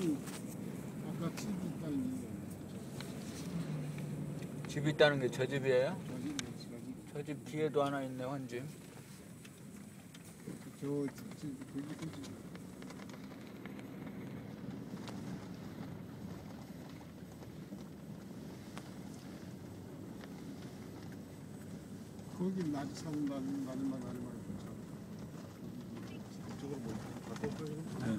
응. 아까 집이 있다는 얘기가 집 있다는 게 저 집이에요? 저집 뒤에도 하나 있네 헌집. 저 집, 그 집. 거기 낮에 사는 날, 날만 날만 저걸 뭐 네.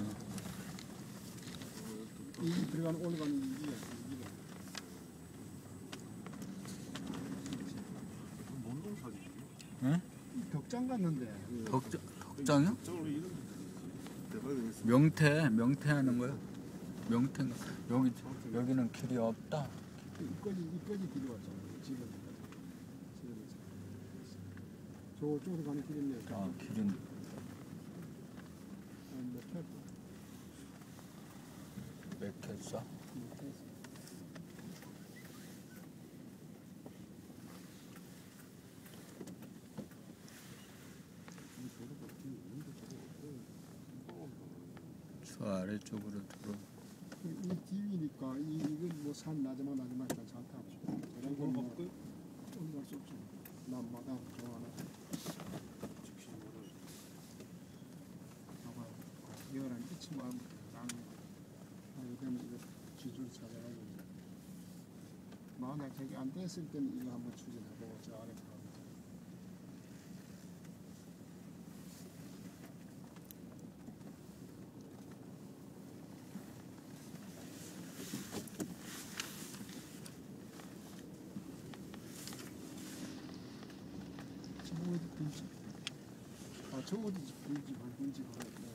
이 들어가는 올라가는 이게 뭔돈 사진이지? 덕장 갔는데 덕장 덕장이요? 대박이겠어. 명태 명태 하는 거요? 명태 여기 여기는 길이 없다. 이까지 이까지 길이 왔잖아 지금 저쪽으로 가는 길이네 아 길은 맥혔어. 저 아래쪽으로 들어. 이 뒤이니까 이 이건 뭐산 나지막 나지막 일단 좋다. 저런 그걸 건 먹고 올라갈 수 없죠. 남마당 좋아하나. 즉시 뭐를 봐봐요. 이거는 이치 마음 나는 이거 는 이거 지줄 찾아가지고 만약 저기 안 됐을 때는 이거 한번 추진해보고 저 아래 가면? 아, 저 어디 집 빈집, 한 빈집 하나 있네.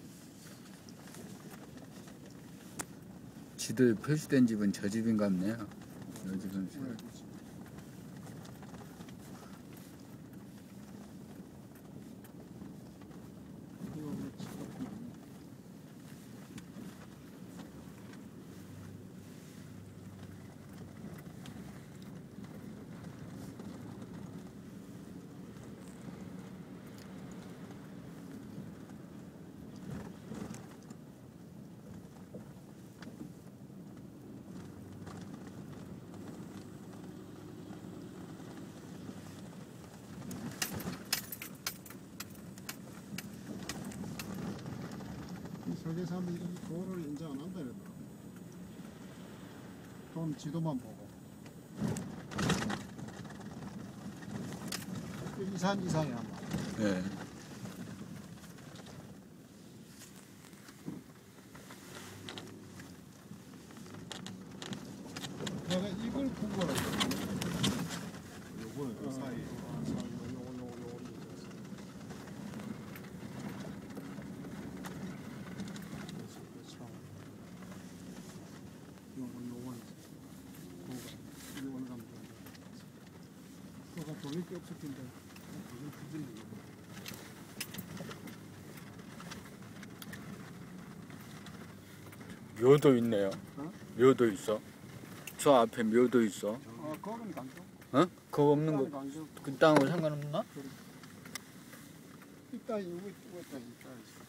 지도에 표시된 집은 저 집인 가 보네요. 요 집은 네, 그렇지. 이거 뭐 지갑이 없네. 이 설계사람이 이 도를 인정 안 한다 그러더라. 돈 지도만 보고. 그 이산 이상이야. 아마. 예. 내가 이걸 구걸을 요거는 그 사이 게 없을 텐데 묘도 있네요. 어? 묘도 있어. 저 앞에 묘도 있어. 아 거기는 강조 어? 그거 없는 거. 강조 그 땅하고 상관없나? 이따 이거 이거 있다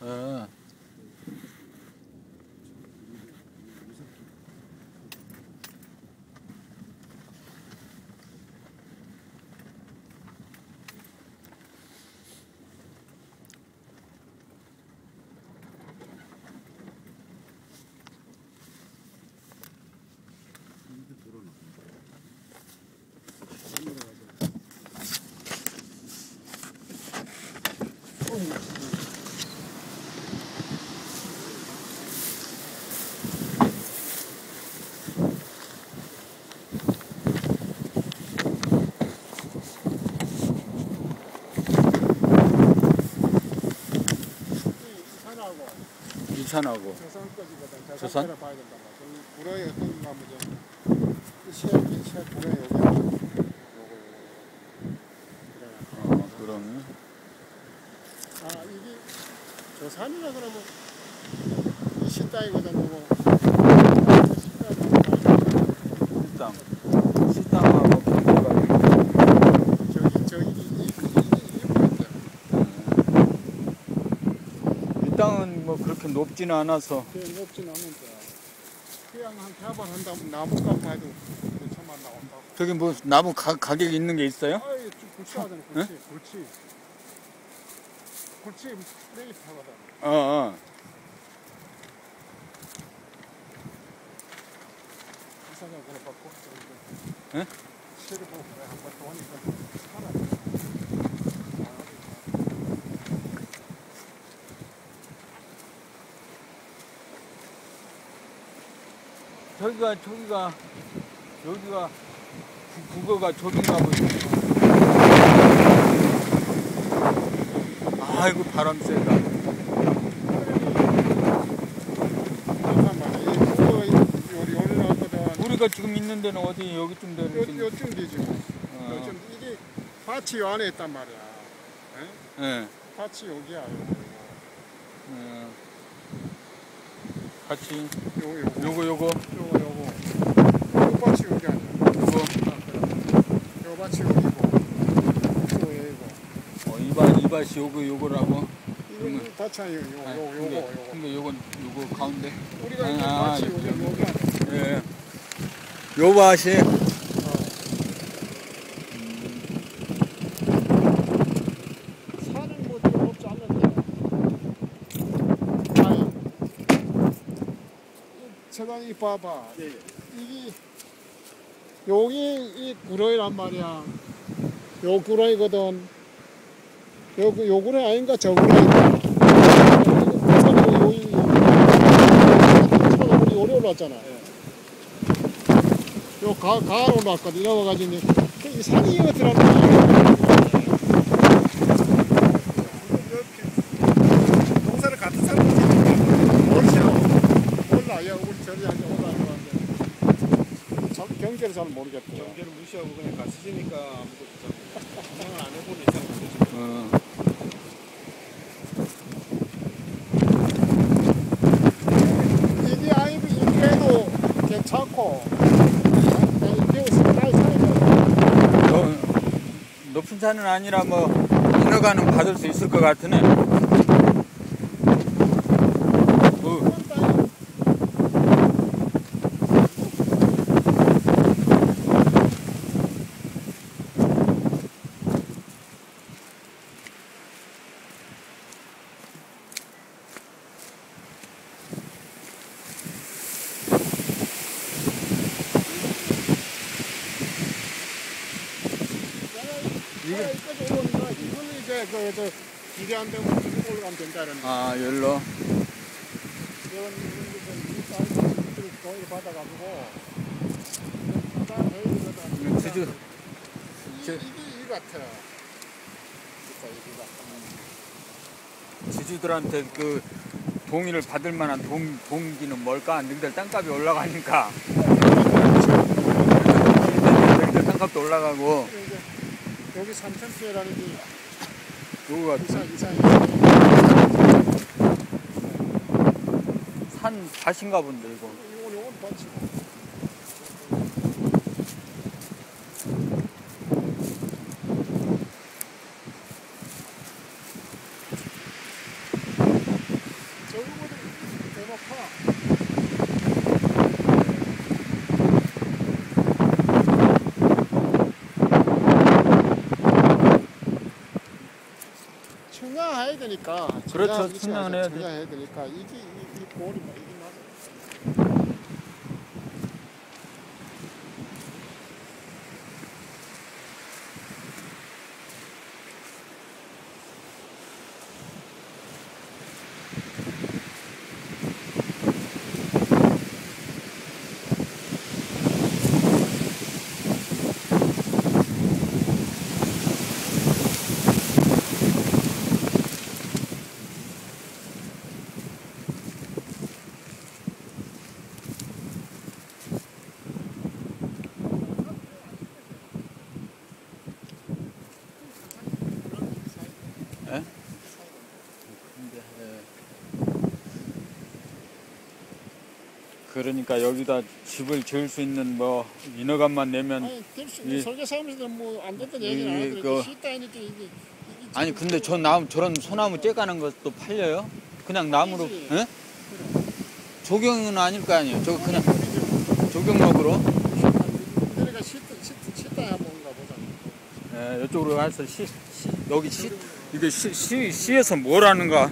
아, 산하고 이산하고. 저산까지거든. 저산? 불어에 어떤 나무죠? 시야기 시야 불어에 여기 그러면 아 이게 저 산이라 그러면 이 신땅이거든 요거. 이 땅. 시땅하고 경계가 저기 저기 이- 이- 이- 이 땅은 뭐 그렇게 높지는 않아서 그 높진 않은데 그냥 한 개발 한다면 나무값만 해도 5천만 나온다고. 저기 뭐 나무 가, 가격이 있는 게 있어요? 아이, 좀 굴치 하잖아, 굴치. 굴치. 굴치 매입하거든. 어, 어. 이사장 그래 받고. 예? 시를 보고 그래 한번 도니까 살아. 저기가 저기가 여기가 구- 국어가 저긴가 보네. 아이고 바람 세다. 우리가 지금 있는 데는 어디 여기쯤 되는 요, 요쯤 되지. 뭐. 어, 요즘 이게 밭이 요 안에 있단 말이야. 예. 밭이 여기야. 요, 어. 같이 요, 요, 요거, 요거 요거 요거, 요거. 요 밭이 여기 아니야. 요거 요 밭이 여기고. 요 여기고. 어, 이밭 이밭이 요거 요거라고. 이거 이 밭이 아니야. 요, 아, 요, 요거, 근데, 요거. 근데 요건 요거 가운데. 우리가 이제 아, 여기 아니야. 예. 요 밭이 산은 뭐 별로 없지 않는데. 아니, 제가 이 봐봐. 이게 여기 이 구렁이란 말이야. 요 구렁이거든. 요, 구- 요 구렁이 아닌가 저 구렁이인가. 차가 여기 차가 우리 오래 올라왔잖아. 요 가, 가을 올라왔거든. 이래가지고 그이 산이 어더라는 거야. 농사를 같은 사람이 몰라. 야, 우리 저리 앉아 올라가는데. 참 경계를 잘 모르겠고. 경계를 무시하고 그냥 가시니까 아무것도 이게 괜찮고. 인계도 상당히 잘해요. 너, 높은 산은 아니라 뭐 인허가는 받을 수 있을 것 같으네. 뭐, 올라오니까 이거는 이제 그저 길이 안 되면 쭉 올라가면 된다는 거. 아 열로. 이런 이 사이즈를 거의 받아가지고 다 해야 되거든. 주주 이- 저- 이게 이 같아. 진짜 이게 같아. 주주들한테 그 동의를 받을 만한 동, 동기는 뭘까? 능들 땅값이 올라가니까. 능들 땅값도 올라가고 이제 여기 3,000피해라는 게 요거가 이상 이상이 산 밭인가 본데 이거. 이건 이건 받지. 저거보다 대박 파. 청량해야 되니까. 그렇죠. 청량- 청량은 해야 돼. 되니까 이게 이, 이 볼이 막 이게 맞아. 근데, 예. 그러니까 여기다 집을 지을 수 있는 뭐 인허가만 내면 아니, 설계사무실뭐안됐다얘기그 아니 근데 저 나무 저런 소나무 떼가는 것도 팔려요? 그냥 나무로 예? 조경은 아닐 거 아니에요. 저 그냥 조경목으로 내가 그러니까 시다 시다 해본가 보자. 예, 이쪽으로 와서 시, 여기 시 이게 시, 시, 시에서 뭘 하는가?